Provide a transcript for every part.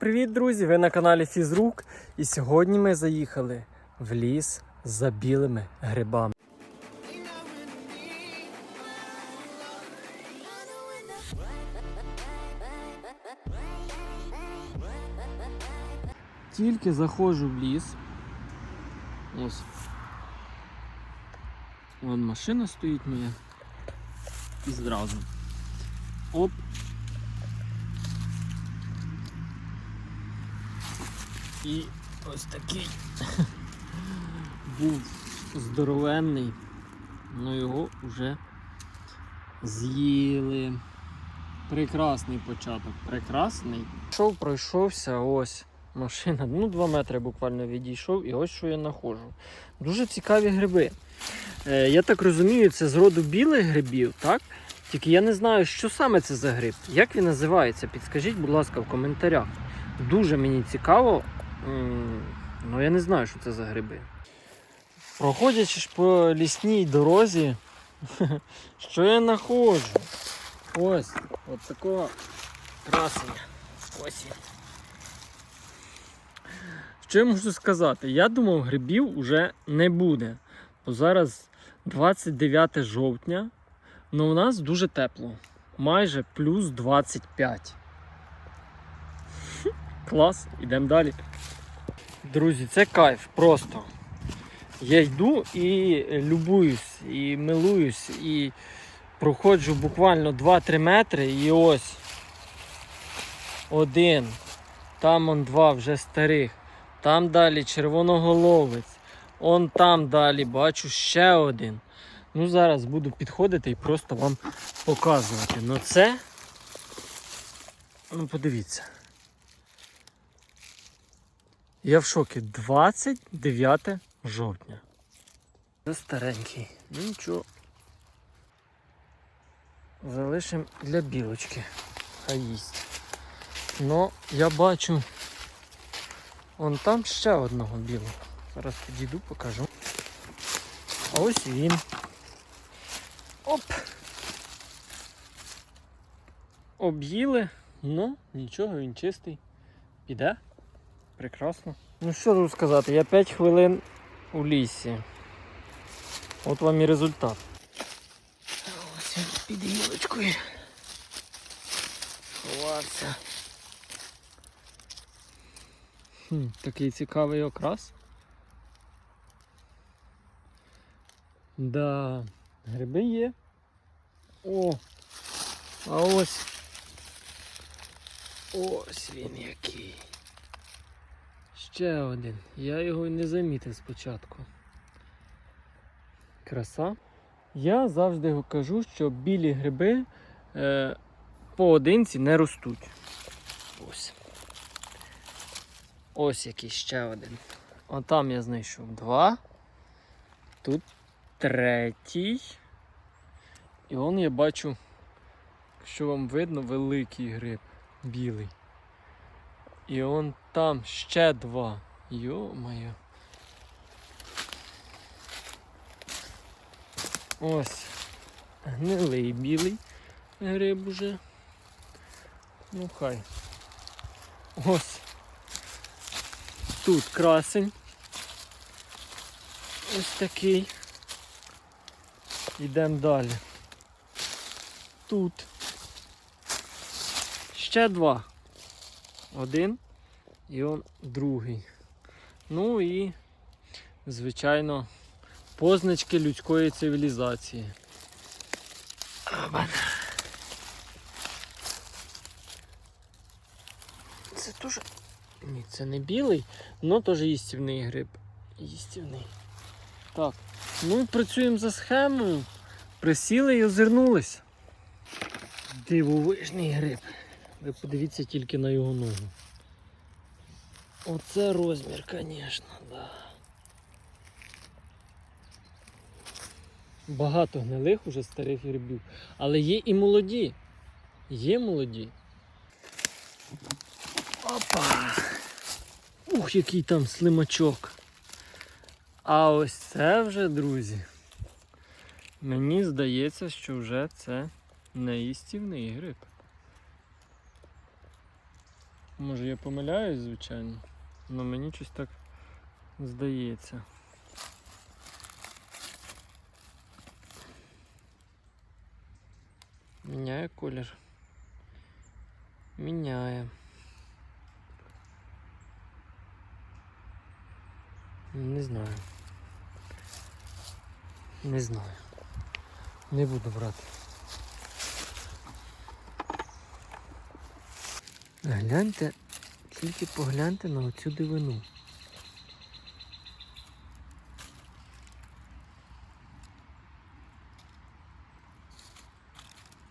Привіт, друзі! Ви на каналі Фізрук. І сьогодні ми заїхали в ліс за білими грибами. Тільки заходжу в ліс. Ось. Вон машина стоїть моя. І зразу. Оп. І ось такий був здоровенний, але його вже з'їли. Прекрасний початок, прекрасний. Пішов, пройшовся, ось машина. Ну, 2 метри буквально відійшов, і ось що я знаходжу. Дуже цікаві гриби. Е, я так розумію, це з роду білих грибів, так? Тільки я не знаю, що саме це за гриб. Як він називається? Підскажіть, будь ласка, в коментарях. Дуже мені цікаво. Ну, я не знаю, що це за гриби. Проходячи ж по лісній дорозі, що я знаходжу? Ось, от такого красення. Ось. Що я можу сказати? Я думав, грибів уже не буде. Бо зараз 29 жовтня, але у нас дуже тепло. Майже плюс 25. Клас, ідемо далі. Друзі, це кайф просто. Я йду і любуюсь, і милуюсь, і проходжу буквально 2-3 метри, і ось один, там он два вже старих, там далі червоноголовець, он там далі бачу ще один. Ну, зараз буду підходити і просто вам показувати. Ну це, ну подивіться. Я в шокі. 29 жовтня. Це старенький. Ну нічого. Залишимо для білочки. Хай їсть. Ну, я бачу. Вон там ще одного білого. Зараз підійду, покажу. А ось він. Оп! Об'їли, ну нічого, він чистий. Піде. Прекрасно. Ну що тут сказати, я 5 хвилин у лісі. От вам і результат. Ось він під гілочкою. Ховався. Хм, такий цікавий окрас. Да, гриби є. О! А ось. Ось він який. Ще один. Я його не замітив спочатку. Краса. Я завжди кажу, що білі гриби е, поодинці не ростуть. Ось. Ось який ще один. Отам я знайшов два. Тут третій. І он я бачу, що вам видно, великий гриб білий. І он там ще два. Йо-моє. Ось. Гнилий білий гриб уже. Ну хай. Ось. Тут красень. Ось такий. Йдемо далі. Тут. Ще два. Один і он другий. Ну і, звичайно, позначки людської цивілізації. Це теж. Ні, це не білий, але теж їстівний гриб. Їстівний. Так, ну працюємо за схемою. Присіли і озирнулись. Дивовижний гриб. Ви подивіться тільки на його ногу. Оце розмір, звісно, да. Багато гнилих уже старих грибів. Але є і молоді. Є молоді. Опа! Ух, який там слимачок. А ось це вже, друзі. Мені здається, що вже це неїстівний гриб. Може я помиляюсь, звичайно, але мені щось так здається. Міняє колір. Міняє. Не знаю. Не знаю. Не буду брати. Гляньте, тільки погляньте на оцю дивину.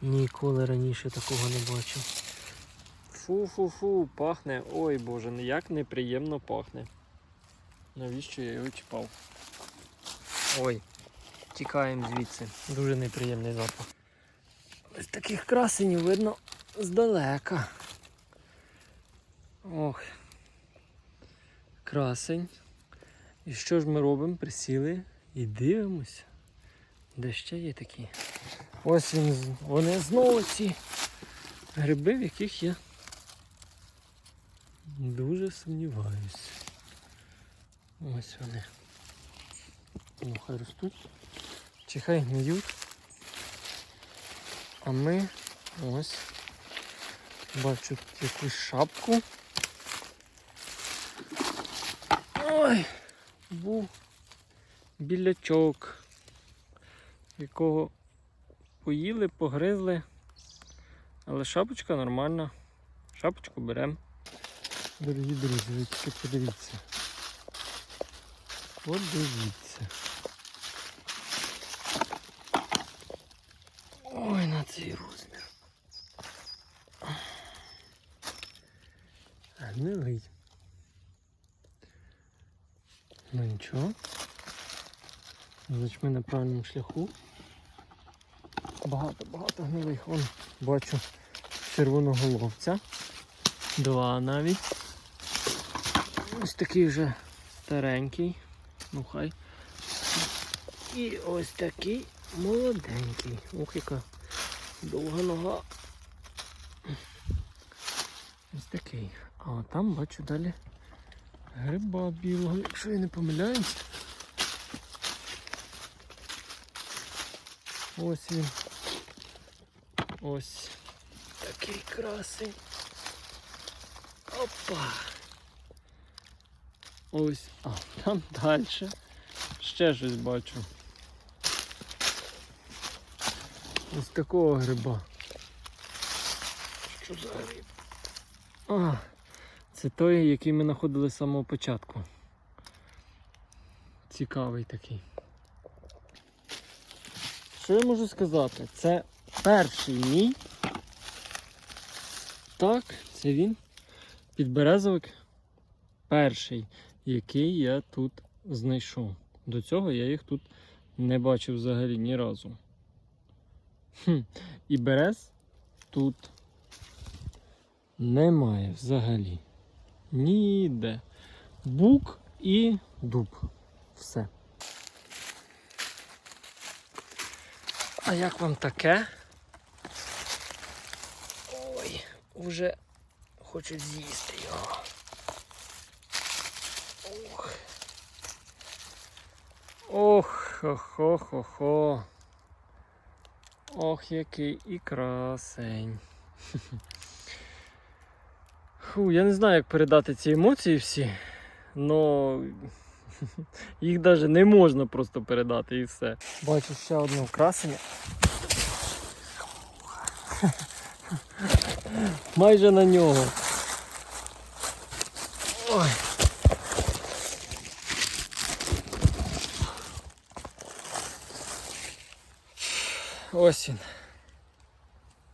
Ніколи раніше такого не бачив. Фу-фу-фу, пахне. Ой боже, як неприємно пахне. Навіщо я його чіпав? Ой, тікаємо звідси. Дуже неприємний запах. Ось таких красенів видно здалека. Ох. Красень. І що ж ми робимо? Присіли і дивимося. Де ще є такі? Ось він, вони знову ці гриби, в яких я дуже сумніваюся. Ось вони. Ну, хай ростуть. Чи хай гниють. А ми ось бачу якусь шапку. Ой, був білячок, якого поїли, погризли. Але шапочка нормальна. Шапочку беремо. Дорогі друзі, ви тільки подивіться. Подивіться. Ой, на цей розмір. Гнилий. Ну нічого. Значить ми на правильному шляху. Багато, багато гнилих. Вон бачу червоноголовця. Два навіть. Ось такий вже старенький. Ну хай. І ось такий молоденький. Ох, яка довга нога. Ось такий. А там бачу далі гриба білого, якщо я не помиляюсь. Ось він. Ось такий красень. Опа. Ось, а там далі. Ще щось бачу. Ось такого гриба. Що за гриб? А, це той, який ми знаходили з самого початку. Цікавий такий. Що я можу сказати? Це перший мій. Так, це він. Підберезовик. Перший, який я тут знайшов. До цього я їх тут не бачив взагалі ні разу. Хм. І берез тут немає взагалі. Ніде. Бук і дуб. Все. А як вам таке? Ой, уже хочуть з'їсти його. Ох. Ох, хо-хо-хо-хо. Ох, який і красень. Фу, я не знаю, як передати ці емоції всі, но їх навіть не можна просто передати і все. Бачу ще одного красення. Майже на нього. Ой. Ось він.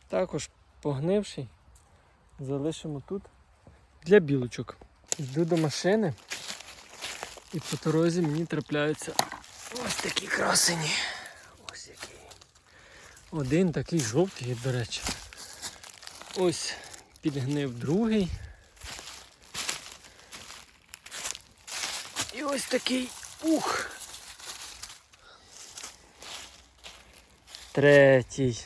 Також погнивший. Залишимо тут для білочок. Йду до машини. І по дорозі мені трапляються ось такі красені. Ось який. Один такий жовтий, до речі. Ось підгнив другий. І ось такий ух. Третій.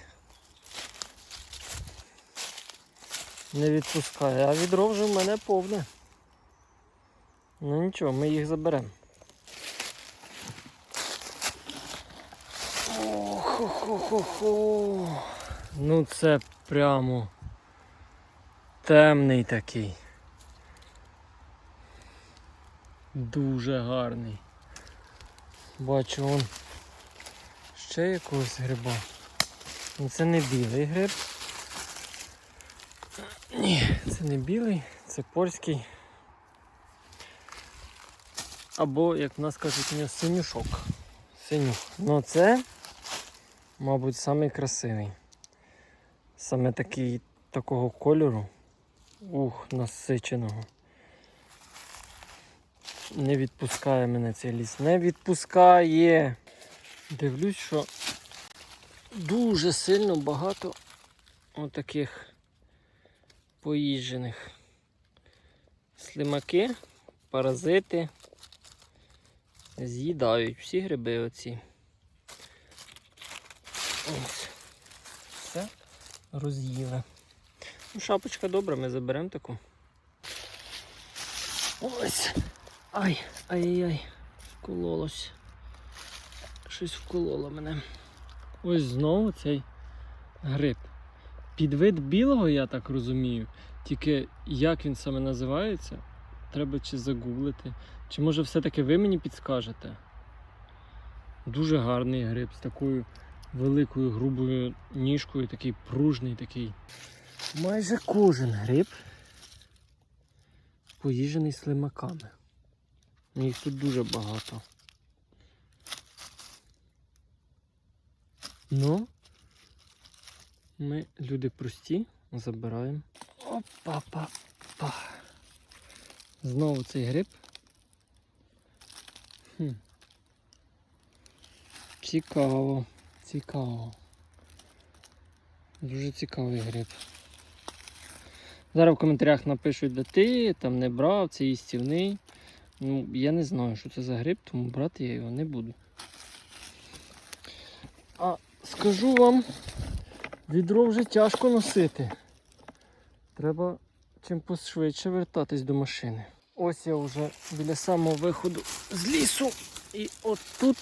Не відпускає, а відро вже в мене повне. Ну нічого, ми їх заберемо. Охо-хо-хо-хо. Ну це прямо темний такий. Дуже гарний. Бачу вон ще якогось гриба. Ну це не білий гриб. Ні, це не білий, це польський. Або, як в нас кажуть, у нього синюшок. Синюх. Ну це, мабуть, самий красивий. Саме такий такого кольору. Ух, насиченого. Не відпускає мене цей ліс. Не відпускає. Дивлюсь, що дуже сильно багато отаких поїжджених. Слимаки, паразити з'їдають всі гриби оці. Ось. Все роз'їли. Ну, шапочка добра, ми заберемо таку. Ось. Ай, ай-яй, вкололось. Щось вкололо мене. Ось знову цей гриб. Підвид білого, я так розумію. Тільки як він саме називається, треба чи загуглити. Чи може все-таки ви мені підскажете? Дуже гарний гриб з такою великою грубою ніжкою, такий пружний такий. Майже кожен гриб поїжджений слимаками. Їх тут дуже багато. Ну, ми люди прості, забираємо. Опа-па-па. Знову цей гриб. Хм. Цікаво, цікаво. Дуже цікавий гриб. Зараз в коментарях напишуть, де ти там не брав, це їстівний. Ну, я не знаю, що це за гриб, тому брати я його не буду. А скажу вам, відро вже тяжко носити. Треба чим пошвидше вертатись до машини. Ось я вже біля самого виходу з лісу. І от тут.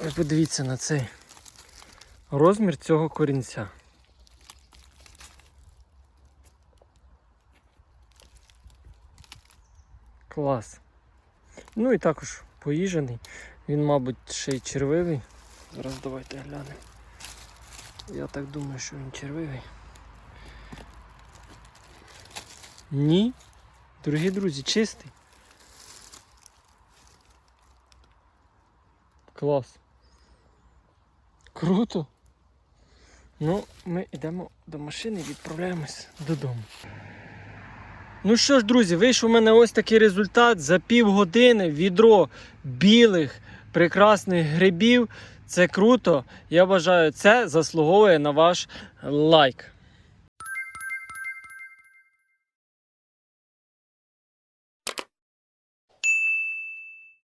Ви подивіться на цей розмір цього корінця. Клас. Ну і також поїжений. Він, мабуть, ще й червивий. Зараз давайте глянемо. Я так думаю, що він червивий. Ні. Дорогі друзі, чистий. Клас. Круто. Ну, ми йдемо до машини і відправляємось додому. Ну що ж, друзі, вийшов у мене ось такий результат. За півгодини відро білих прекрасних грибів. Це круто. Я вважаю, це заслуговує на ваш лайк.